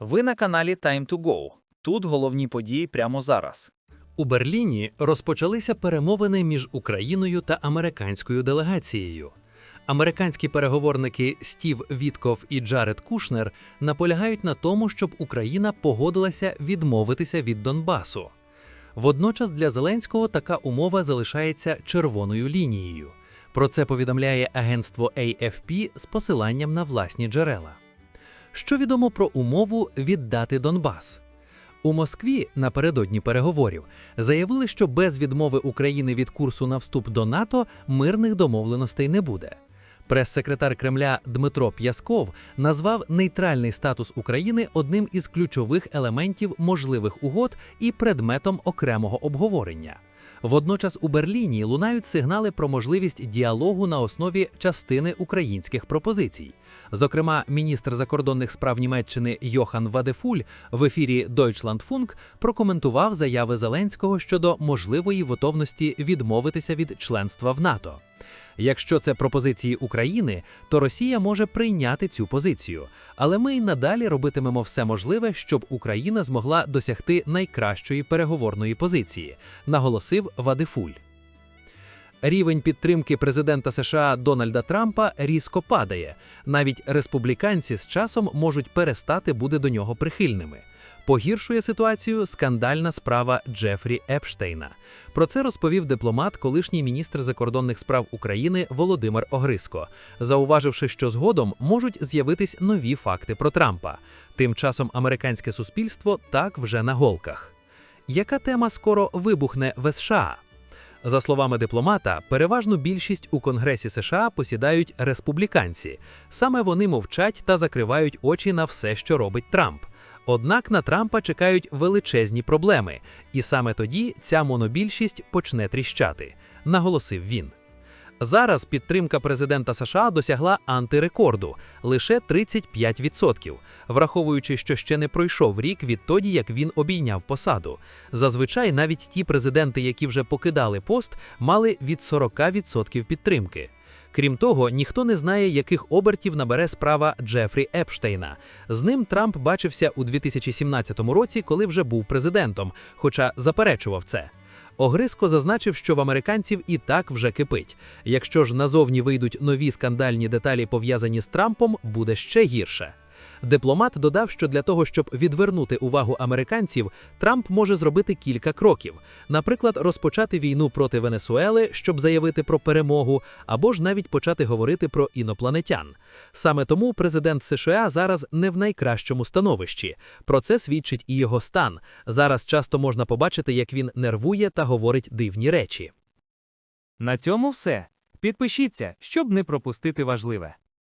Ви на каналі Time to Go. Тут головні події прямо зараз. У Берліні розпочалися перемовини між Україною та американською делегацією. Американські переговорники Стів Вітков і Джаред Кушнер наполягають на тому, щоб Україна погодилася відмовитися від Донбасу. Водночас для Зеленського така умова залишається червоною лінією. Про це повідомляє агентство AFP з посиланням на власні джерела. Що відомо про умову віддати Донбас? У Москві напередодні переговорів заявили, що без відмови України від курсу на вступ до НАТО мирних домовленостей не буде. Прес-секретар Кремля Дмитро П'ясков назвав нейтральний статус України одним із ключових елементів можливих угод і предметом окремого обговорення. Водночас у Берліні лунають сигнали про можливість діалогу на основі частини українських пропозицій. Зокрема, міністр закордонних справ Німеччини Йохан Вадефуль в ефірі Deutschlandfunk прокоментував заяви Зеленського щодо можливої готовності відмовитися від членства в НАТО. Якщо це пропозиції України, то Росія може прийняти цю позицію, але ми й надалі робитимемо все можливе, щоб Україна змогла досягти найкращої переговорної позиції, наголосив Вадифуль. Рівень підтримки президента США Дональда Трампа різко падає. Навіть республіканці з часом можуть перестати бути до нього прихильними. Погіршує ситуацію скандальна справа Джефрі Епштейна. Про це розповів дипломат, колишній міністр закордонних справ України Володимир Огриско, зауваживши, що згодом можуть з'явитись нові факти про Трампа. Тим часом американське суспільство так вже на голках. Яка тема скоро вибухне в США? За словами дипломата, переважну більшість у Конгресі США посідають республіканці. Саме вони мовчать та закривають очі на все, що робить Трамп. Однак на Трампа чекають величезні проблеми, і саме тоді ця монобільшість почне тріщати, наголосив він. Зараз підтримка президента США досягла антирекорду лише 35%, враховуючи, що ще не пройшов рік відтоді, як він обійняв посаду. Зазвичай навіть ті президенти, які вже покидали пост, мали від 40% підтримки. Крім того, ніхто не знає, яких обертів набере справа Джефрі Епштейна. З ним Трамп бачився у 2017 році, коли вже був президентом, хоча заперечував це. Огриско зазначив, що в американців і так вже кипить. Якщо ж назовні вийдуть нові скандальні деталі пов'язані з Трампом, буде ще гірше. Дипломат додав, що для того, щоб відвернути увагу американців, Трамп може зробити кілька кроків, наприклад, розпочати війну проти Венесуели, щоб заявити про перемогу, або ж навіть почати говорити про інопланетян. Саме тому президент США зараз не в найкращому становищі. Про це свідчить і його стан. Зараз часто можна побачити, як він нервує та говорить дивні речі. На цьому все. Підпишіться, щоб не пропустити важливе.